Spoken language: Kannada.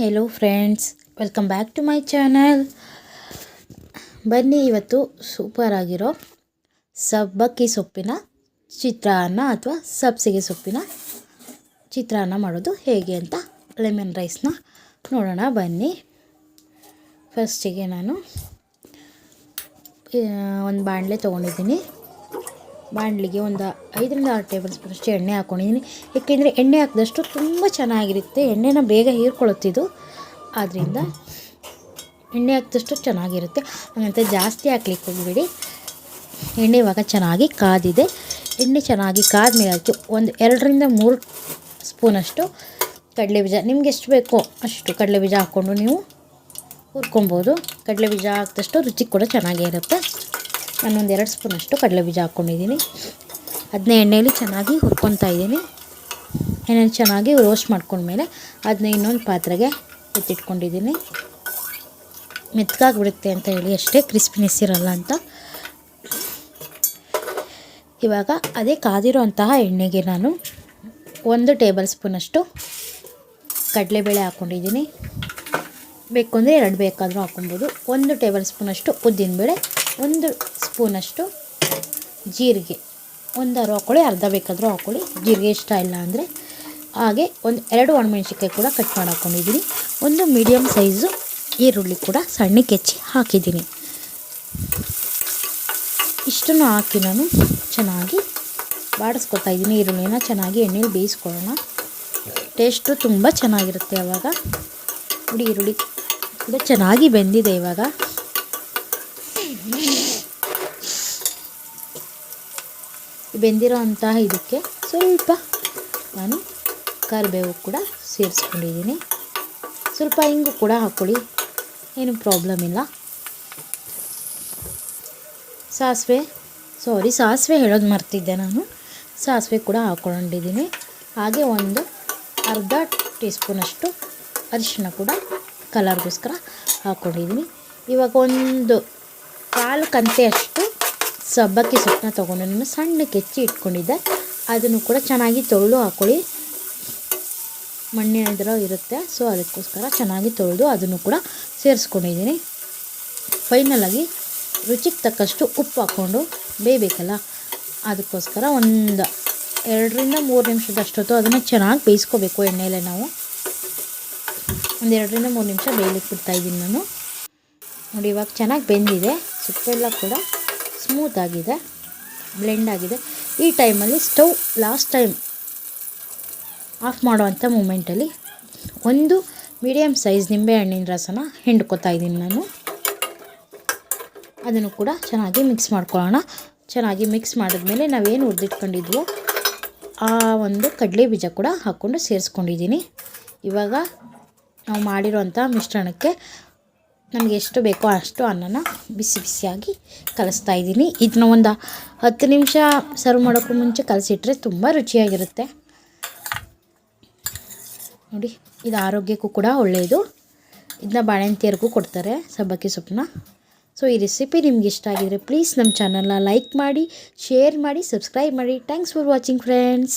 Hello friends welcome back to my channel ಬನ್ನಿ, ಇವತ್ತು ಸೂಪರ್ ಆಗಿರೋ ಸಬ್ಬಕ್ಕಿ ಸೊಪ್ಪಿನ ಚಿತ್ರಾನ್ನ ಅಥವಾ ಸಬ್ಸಿಗೆ ಸೊಪ್ಪಿನ ಚಿತ್ರಾನ್ನ ಮಾಡೋದು ಹೇಗೆ ಅಂತ ಲೆಮನ್ ರೈಸ್ನ ನೋಡೋಣ, ಬನ್ನಿ. ಫಸ್ಟಿಗೆ ನಾನು ಒಂದು ಬಾಣಲೆ ತೊಗೊಂಡಿದ್ದೀನಿ. ಬಾಣಲಿಗೆ ಒಂದು ಐದರಿಂದ ಆರು ಟೇಬಲ್ ಸ್ಪೂನಷ್ಟು ಎಣ್ಣೆ ಹಾಕ್ಕೊಂಡಿದ್ದೀನಿ ಏಕೆಂದರೆ ಎಣ್ಣೆ ಹಾಕಿದಷ್ಟು ತುಂಬ ಚೆನ್ನಾಗಿರುತ್ತೆ. ಎಣ್ಣೆನ ಬೇಗ ಹೀರ್ಕೊಳ್ಳುತ್ತಿದ್ದು ಆದ್ದರಿಂದ ಎಣ್ಣೆ ಹಾಕಿದಷ್ಟು ಚೆನ್ನಾಗಿರುತ್ತೆ. ಹಾಗಂತ ಜಾಸ್ತಿ ಹಾಕ್ಲಿಕ್ಕೆ ಹೋಗಬೇಡಿ. ಎಣ್ಣೆ ಇವಾಗ ಚೆನ್ನಾಗಿ ಕಾದಿದೆ. ಎಣ್ಣೆ ಚೆನ್ನಾಗಿ ಕಾದ್ಮೇಲೆ ಅದಕ್ಕೆ ಒಂದು ಎರಡರಿಂದ ಮೂರು ಸ್ಪೂನಷ್ಟು ಕಡಲೆಬೀಜ ನಿಮ್ಗೆ ಎಷ್ಟು ಬೇಕೋ ಅಷ್ಟು ಕಡಲೆಬೀಜ ಹಾಕ್ಕೊಂಡು ನೀವು ಹುರ್ಕೊಬೋದು. ಕಡಲೆಬೀಜ ಹಾಕಿದಷ್ಟು ರುಚಿ ಕೂಡ ಚೆನ್ನಾಗೇ ಇರುತ್ತೆ ನಾನೊಂದು ಎರಡು ಸ್ಪೂನಷ್ಟು ಕಡಲೆ ಬೀಜ ಹಾಕ್ಕೊಂಡಿದ್ದೀನಿ. ಅದನ್ನ ಎಣ್ಣೆಯಲ್ಲಿ ಚೆನ್ನಾಗಿ ಹುರ್ಕೊತಾ ಇದ್ದೀನಿ. ಎಣ್ಣೆ ಚೆನ್ನಾಗಿ ರೋಸ್ಟ್ ಮಾಡ್ಕೊಂಡ್ಮೇಲೆ ಅದನ್ನ ಇನ್ನೊಂದು ಪಾತ್ರೆಗೆ ಎತ್ತಿಟ್ಕೊಂಡಿದ್ದೀನಿ. ಮೆತ್ಕಾಗ್ಬಿಡುತ್ತೆ ಅಂತ ಹೇಳಿ ಅಷ್ಟೇ ಕ್ರಿಸ್ಪಿನೆಸ್ ಇರೋಲ್ಲ ಅಂತ. ಇವಾಗ ಅದೇ ಕಾದಿರೋ ಅಂತಹ ಎಣ್ಣೆಗೆ ನಾನು ಒಂದು ಟೇಬಲ್ ಸ್ಪೂನಷ್ಟು ಕಡಲೆಬೇಳೆ ಹಾಕ್ಕೊಂಡಿದ್ದೀನಿ. ಬೇಕು ಅಂದರೆ ಎರಡು ಬೇಕಾದರೂ ಹಾಕ್ಕೊಬೋದು. ಒಂದು ಟೇಬಲ್ ಸ್ಪೂನಷ್ಟು ಉದ್ದಿನಬೇಳೆ ಒಂದು ಸ್ಪೂನಷ್ಟು ಜೀರಿಗೆ. ಒಂದಾರು ಹಾಕ್ಕೊಳ್ಳಿ ಅರ್ಧ ಬೇಕಾದರೂ ಹಾಕ್ಕೊಳ್ಳಿ ಜೀರಿಗೆ ಇಷ್ಟ ಇಲ್ಲ ಅಂದರೆ ಹಾಗೆ ಒಂದು ಎರಡು ಒಣಮೆಣ್ಸಿನ್ಕಾಯಿ ಕೂಡ ಕಟ್ ಮಾಡಿ ಹಾಕ್ಕೊಂಡಿದ್ದೀನಿ ಒಂದು ಮೀಡಿಯಮ್ ಸೈಜು ಈರುಳ್ಳಿ ಕೂಡ ಸಣ್ಣಕ್ಕೆ ಹೆಚ್ಚಿ ಹಾಕಿದ್ದೀನಿ. ಇಷ್ಟನ್ನು ಹಾಕಿ ನಾನು ಚೆನ್ನಾಗಿ ಬಾಡಿಸ್ಕೊತಾ ಇದ್ದೀನಿ. ಈರುಳ್ಳಿನ ಚೆನ್ನಾಗಿ ಎಣ್ಣೆಲಿ ಬೇಯಿಸ್ಕೊಳ್ಳೋಣ. ಟೇಸ್ಟು ತುಂಬ ಚೆನ್ನಾಗಿರುತ್ತೆ ಆವಾಗ ನೋಡಿ ಈರುಳ್ಳಿ. ಕೂಡ ಚೆನ್ನಾಗಿ ಬೆಂದಿದೆ ಇವಾಗ. ಬೆಂದಿರೋ ಇದಕ್ಕೆ ಸ್ವಲ್ಪ ನಾನು ಕರಿಬೇವು ಕೂಡ ಸೇರಿಸ್ಕೊಂಡಿದ್ದೀನಿ. ಸ್ವಲ್ಪ ಹಿಂಗು ಕೂಡ ಹಾಕ್ಕೊಳ್ಳಿ, ಏನು ಪ್ರಾಬ್ಲಮ್ ಇಲ್ಲ. ಸಾಸಿವೆ ಸಾರಿ ಸಾಸಿವೆ ಹೇಳೋದು ಮರ್ತಿದ್ದೆ ನಾನು. ಸಾಸಿವೆ ಕೂಡ ಹಾಕ್ಕೊಂಡಿದ್ದೀನಿ. ಹಾಗೆ ಒಂದು ಅರ್ಧ ಟೀ ಸ್ಪೂನಷ್ಟು ಅರಿಶಿನ ಕೂಡ ಕಲರ್ಗೋಸ್ಕರ ಹಾಕ್ಕೊಂಡಿದ್ದೀನಿ ಇವಾಗ ಒಂದು ಕಾಲು ಕಂತೆಯಷ್ಟು ಸಬ್ಬಕ್ಕಿ ಸೊಪ್ಪನ್ನ ತೊಗೊಂಡು ನಾನು ಸಣ್ಣ ಹೆಚ್ಚಿ ಇಟ್ಕೊಂಡಿದ್ದೆ. ಅದನ್ನು ಕೂಡ ಚೆನ್ನಾಗಿ ತೊಳೆದು ಹಾಕ್ಕೊಳ್ಳಿ ಮಣ್ಣಿನ ಇದರ ಇರುತ್ತೆ, ಸೊ ಅದಕ್ಕೋಸ್ಕರ ಚೆನ್ನಾಗಿ ತೊಳೆದು ಅದನ್ನು ಕೂಡ ಸೇರಿಸ್ಕೊಂಡಿದ್ದೀನಿ ಫೈನಲಾಗಿ ರುಚಿಗೆ ತಕ್ಕಷ್ಟು ಉಪ್ಪು ಹಾಕ್ಕೊಂಡು ಬೇಯಬೇಕಲ್ಲ? ಅದಕ್ಕೋಸ್ಕರ ಒಂದು ಎರಡರಿಂದ ಮೂರು ನಿಮಿಷದಷ್ಟೊತ್ತು ಅದನ್ನು ಚೆನ್ನಾಗಿ ಬೇಯಿಸ್ಕೋಬೇಕು ಎಣ್ಣೆಯಲ್ಲೇ ನಾವು. ಒಂದು ಎರಡರಿಂದ ಮೂರು ನಿಮಿಷ ಬೇಯಲಿಕ್ಕೆ ಬಿಡ್ತಾಯಿದ್ದೀನಿ ನಾನು. ನೋಡಿ, ಇವಾಗ ಚೆನ್ನಾಗಿ ಬೆಂದಿದೆ. ಸೊಪ್ಪೆಲ್ಲ ಕೂಡ ಸ್ಮೂತ್ ಆಗಿದೆ ಬ್ಲೆಂಡ್ ಆಗಿದೆ. ಈ ಟೈಮಲ್ಲಿ ಸ್ಟವ್ ಲಾಸ್ಟ್ ಟೈಮ್ ಆಫ್ ಮಾಡುವಂಥ ಮೂಮೆಂಟಲ್ಲಿ ಒಂದು ಮೀಡಿಯಮ್ ಸೈಜ್ ನಿಂಬೆಹಣ್ಣಿನ ರಸನ ಹಿಂಡ್ಕೊತಾ ಇದ್ದೀನಿ ನಾನು. ಅದನ್ನು ಕೂಡ ಚೆನ್ನಾಗಿ ಮಿಕ್ಸ್ ಮಾಡ್ಕೊಳ್ಳೋಣ. ಚೆನ್ನಾಗಿ ಮಿಕ್ಸ್ ಮಾಡಿದ್ಮೇಲೆ ನಾವೇನು ಹುರಿದಿಟ್ಕೊಂಡಿದ್ವೋ ಆ ಒಂದು ಕಡಲೆ ಬೀಜ ಕೂಡ ಹಾಕ್ಕೊಂಡು ಸೇರಿಸ್ಕೊಂಡಿದ್ದೀನಿ. ಇವಾಗ ನಾವು ಮಾಡಿರೋಂಥ ಮಿಶ್ರಣಕ್ಕೆ ನಮಗೆ ಎಷ್ಟು ಬೇಕೋ ಅಷ್ಟು ಅನ್ನನ ಬಿಸಿ ಬಿಸಿಯಾಗಿ ಕಲಿಸ್ತಾ ಇದ್ದೀನಿ. ಇದನ್ನ ಒಂದು ಹತ್ತು ನಿಮಿಷ ಸರ್ವ್ ಮಾಡೋಕ್ಕೂ ಮುಂಚೆ ಕಲಸಿಟ್ರೆ ತುಂಬ ರುಚಿಯಾಗಿರುತ್ತೆ. ನೋಡಿ, ಇದು ಆರೋಗ್ಯಕ್ಕೂ ಕೂಡ ಒಳ್ಳೆಯದು ಇದನ್ನ ಬಾಣಂತಿಯರಿಗೂ ಕೊಡ್ತಾರೆ ಸಬ್ಬಕ್ಕಿ ಸೊಪ್ಪನ್ನ. ಸೊ ಈ ರೆಸಿಪಿ ನಿಮ್ಗೆ ಇಷ್ಟ ಆಗಿದರೆ ಪ್ಲೀಸ್ ನಮ್ಮ ಚಾನಲ್ನ ಲೈಕ್ ಮಾಡಿ ಶೇರ್ ಮಾಡಿ ಸಬ್ಸ್ಕ್ರೈಬ್ ಮಾಡಿ. Thanks for watching friends